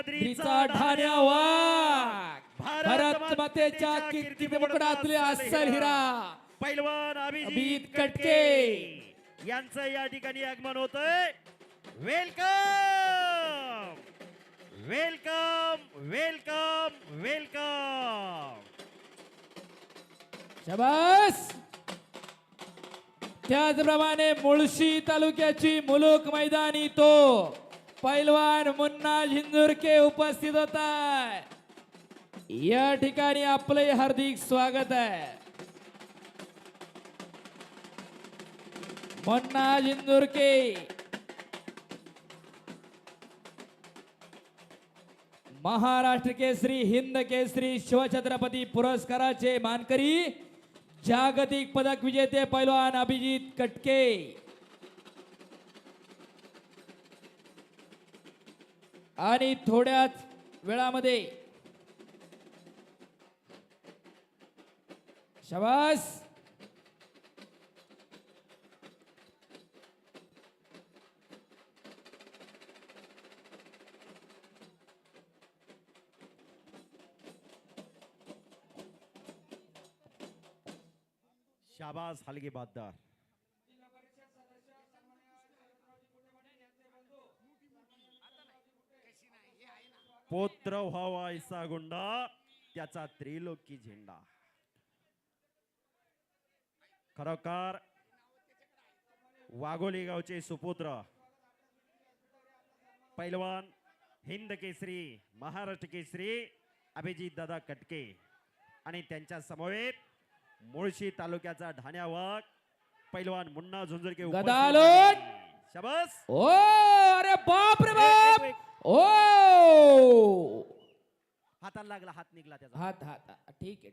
द्रीचा ढाण्या वाघ. भारत मातेच्या कीर्ती मुकुटातले अस्सल हिरा. पैलवान अभिजित. कटके. यांचं या ठिकाणी आगमन होतंय. वेलकम! Welcome welcome welcome! शबास! त्याचप्रमाणे मुळशी तालुक्याची मुलुक मैदानी तो पैलवान मुन्ना झिंजुरके उपस्थित होता या ठिकाणी आपले हार्दिक स्वागत आहे मुन्ना झिंजुरके महाराष्ट्र केसरी हिंद केसरी शिवछत्रपती पुरस्काराचे मानकरी जागतिक पदक विजेते पैलवान अभिजित कटके। आणि थोड्याच वेळामध्ये शबास. शाबास हलगे बाददार. पोत्र व्हावा ऐसा गुंडा त्याचा त्रिलोकी झेंडा खरोखर वाघोली गावचे सुपुत्र पैलवान हिंद केसरी महाराष्ट्र केसरी अभिजित दादा कटके आणि त्यांच्या समवेत मुळशी तालुक्याचा ढाण्यावाग पैलवान मुन्ना. आहे. शाबास ओ अरे हाताला लागला हात निघला त्याचा. हात हात हा, ठीक आहे.